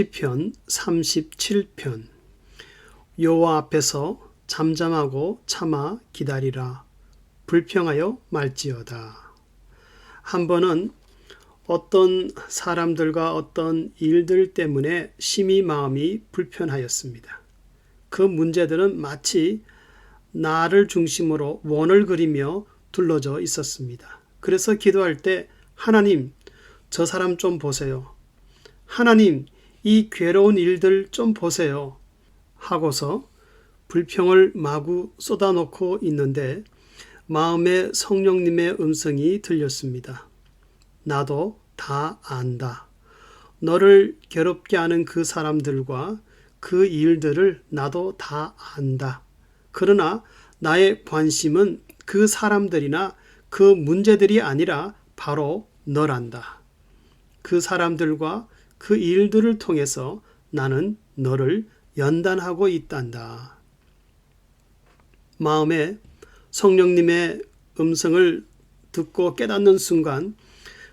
시편 37편 여호와 앞에서 잠잠하고 참아 기다리라 불평하여 말지어다 한 번은 어떤 사람들과 어떤 일들 때문에 심히 마음이 불편하였습니다. 그 문제들은 마치 나를 중심으로 원을 그리며 둘러져 있었습니다. 그래서 기도할 때 하나님 저 사람 좀 보세요. 하나님 이 괴로운 일들 좀 보세요. 하고서 불평을 마구 쏟아놓고 있는데 마음에 성령님의 음성이 들렸습니다. 나도 다 안다. 너를 괴롭게 하는 그 사람들과 그 일들을 나도 다 안다. 그러나 나의 관심은 그 사람들이나 그 문제들이 아니라 바로 너란다. 그 사람들과 그 일들을 통해서 나는 너를 연단하고 있단다. 마음에 성령님의 음성을 듣고 깨닫는 순간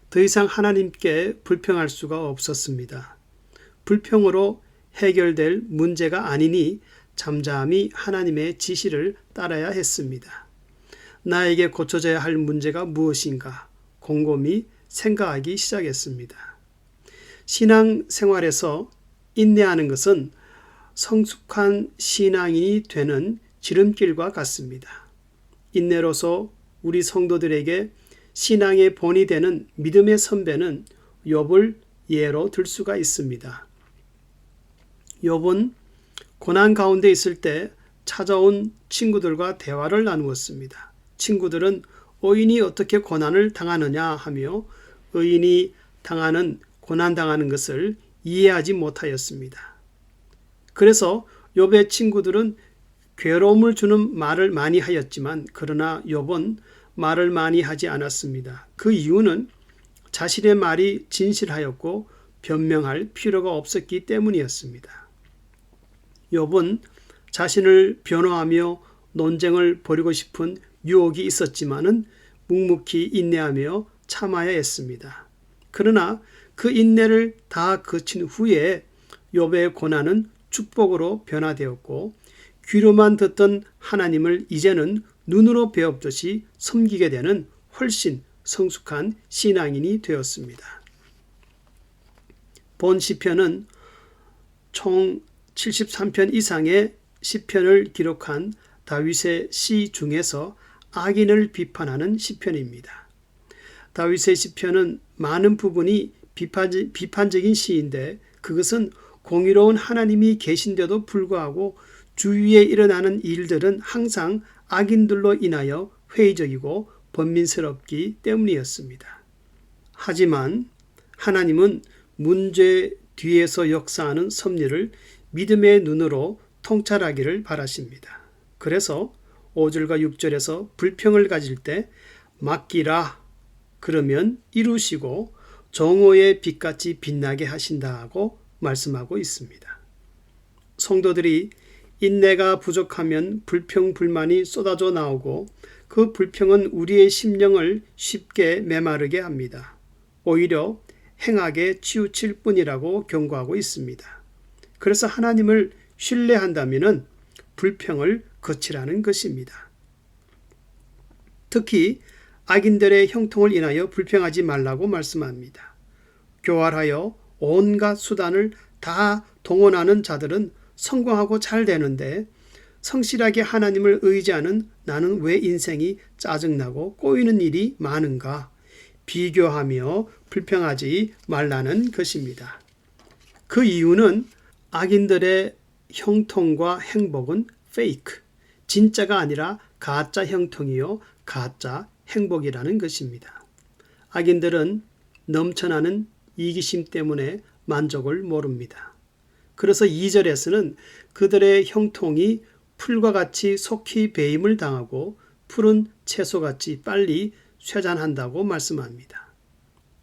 더 이상 하나님께 불평할 수가 없었습니다. 불평으로 해결될 문제가 아니니 잠잠히 하나님의 지시를 따라야 했습니다. 나에게 고쳐져야 할 문제가 무엇인가 곰곰이 생각하기 시작했습니다. 신앙 생활에서 인내하는 것은 성숙한 신앙인이 되는 지름길과 같습니다. 인내로서 우리 성도들에게 신앙의 본이 되는 믿음의 선배는 욥을 예로 들 수가 있습니다. 욥은 고난 가운데 있을 때 찾아온 친구들과 대화를 나누었습니다. 친구들은 의인이 어떻게 고난을 당하느냐 하며 의인이 당하는 고난 당하는 것을 이해하지 못하였습니다. 그래서 욥의 친구들은 괴로움을 주는 말을 많이 하였지만 그러나 욥은 말을 많이 하지 않았습니다. 그 이유는 자신의 말이 진실하였고 변명할 필요가 없었기 때문이었습니다. 욥은 자신을 변호하며 논쟁을 벌이고 싶은 유혹이 있었지만은 묵묵히 인내하며 참아야 했습니다. 그러나 그 인내를 다 거친 후에 욥의 고난은 축복으로 변화되었고 귀로만 듣던 하나님을 이제는 눈으로 배웠듯이 섬기게 되는 훨씬 성숙한 신앙인이 되었습니다. 본 시편은 총 73편 이상의 시편을 기록한 다윗의 시 중에서 악인을 비판하는 시편입니다. 다윗의 시편은 많은 부분이 비판적인 시인데 그것은 공의로운 하나님이 계신데도 불구하고 주위에 일어나는 일들은 항상 악인들로 인하여 회의적이고 번민스럽기 때문이었습니다. 하지만 하나님은 문제 뒤에서 역사하는 섭리를 믿음의 눈으로 통찰하기를 바라십니다. 그래서 5절과 6절에서 불평을 가질 때 맡기라 그러면 이루시고 정오의 빛같이 빛나게 하신다고 말씀하고 있습니다. 성도들이 인내가 부족하면 불평 불만이 쏟아져 나오고 그 불평은 우리의 심령을 쉽게 메마르게 합니다. 오히려 행하게 치우칠 뿐이라고 경고하고 있습니다. 그래서 하나님을 신뢰한다면 불평을 거치라는 것입니다. 특히 악인들의 형통을 인하여 불평하지 말라고 말씀합니다. 교활하여 온갖 수단을 다 동원하는 자들은 성공하고 잘 되는데 성실하게 하나님을 의지하는 나는 왜 인생이 짜증나고 꼬이는 일이 많은가 비교하며 불평하지 말라는 것입니다. 그 이유는 악인들의 형통과 행복은 페이크, 진짜가 아니라 가짜 형통이요, 가짜 행복이라는 것입니다. 악인들은 넘쳐나는 이기심 때문에 만족을 모릅니다. 그래서 2절에서는 그들의 형통이 풀과 같이 속히 배임을 당하고 푸른 채소같이 빨리 쇠잔한다고 말씀합니다.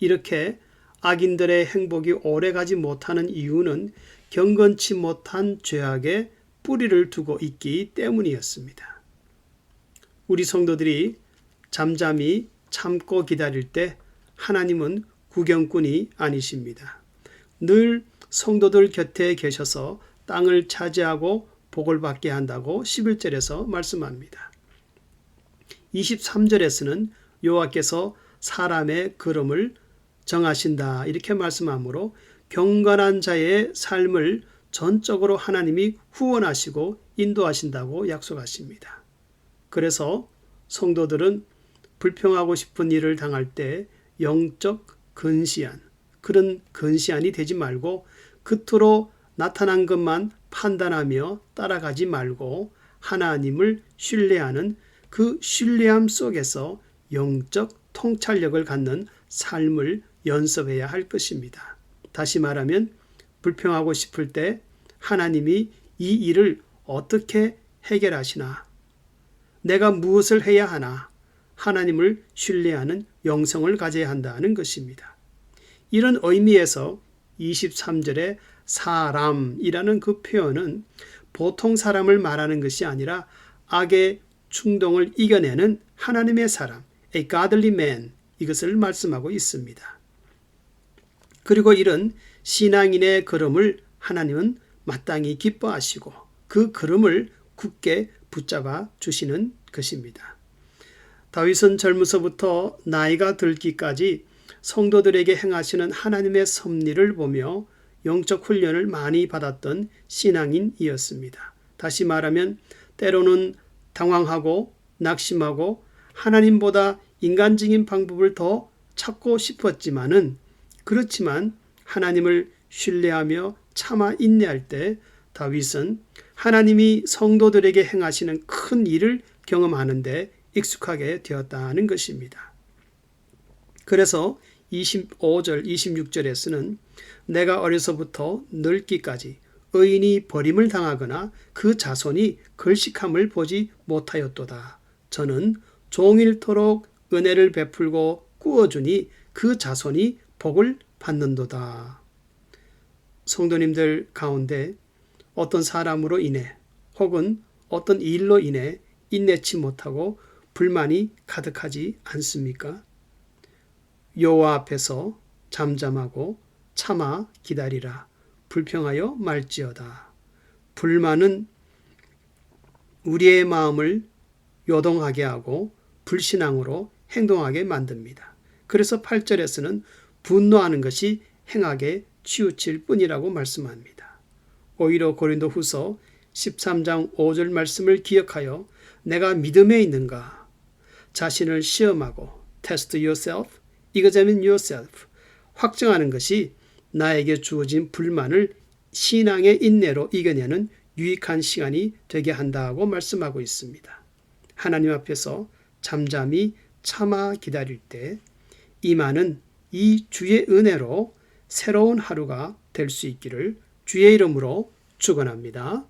이렇게 악인들의 행복이 오래가지 못하는 이유는 경건치 못한 죄악에 뿌리를 두고 있기 때문이었습니다. 우리 성도들이 잠잠히 참고 기다릴 때 하나님은 구경꾼이 아니십니다. 늘 성도들 곁에 계셔서 땅을 차지하고 복을 받게 한다고 11절에서 말씀합니다. 23절에서는 여호와께서 사람의 걸음을 정하신다 이렇게 말씀하므로 경건한 자의 삶을 전적으로 하나님이 후원하시고 인도하신다고 약속하십니다. 그래서 성도들은 불평하고 싶은 일을 당할 때 영적 근시안 그런 근시안이 되지 말고 그토록 나타난 것만 판단하며 따라가지 말고 하나님을 신뢰하는 그 신뢰함 속에서 영적 통찰력을 갖는 삶을 연습해야 할 것입니다. 다시 말하면 불평하고 싶을 때 하나님이 이 일을 어떻게 해결하시나? 내가 무엇을 해야 하나? 하나님을 신뢰하는 영성을 가져야 한다는 것입니다. 이런 의미에서 23절에 사람이라는 그 표현은 보통 사람을 말하는 것이 아니라 악의 충동을 이겨내는 하나님의 사람, a godly man 이것을 말씀하고 있습니다. 그리고 이런 신앙인의 걸음을 하나님은 마땅히 기뻐하시고 그 걸음을 굳게 붙잡아 주시는 것입니다. 다윗은 젊어서부터 나이가 들기까지 성도들에게 행하시는 하나님의 섭리를 보며 영적 훈련을 많이 받았던 신앙인이었습니다. 다시 말하면 때로는 당황하고 낙심하고 하나님보다 인간적인 방법을 더 찾고 싶었지만은 그렇지만 하나님을 신뢰하며 참아 인내할 때 다윗은 하나님이 성도들에게 행하시는 큰 일을 경험하는데 익숙하게 되었다는 것입니다. 그래서 25절, 26절에서는 내가 어려서부터 늙기까지 의인이 버림을 당하거나 그 자손이 걸식함을 보지 못하였도다. 저는 종일토록 은혜를 베풀고 꾸어주니 그 자손이 복을 받는도다. 성도님들 가운데 어떤 사람으로 인해 혹은 어떤 일로 인해 인내치 못하고 불만이 가득하지 않습니까? 여호와 앞에서 잠잠하고 참아 기다리라. 불평하여 말지어다. 불만은 우리의 마음을 요동하게 하고 불신앙으로 행동하게 만듭니다. 그래서 8절에서는 분노하는 것이 행하게 치우칠 뿐이라고 말씀합니다. 오히려 고린도 후서 13장 5절 말씀을 기억하여 내가 믿음에 있는가? 자신을 시험하고 test yourself, examine yourself, 확정하는 것이 나에게 주어진 불만을 신앙의 인내로 이겨내는 유익한 시간이 되게 한다고 말씀하고 있습니다. 하나님 앞에서 잠잠히 참아 기다릴 때 이만은 이 주의 은혜로 새로운 하루가 될 수 있기를 주의 이름으로 축원합니다.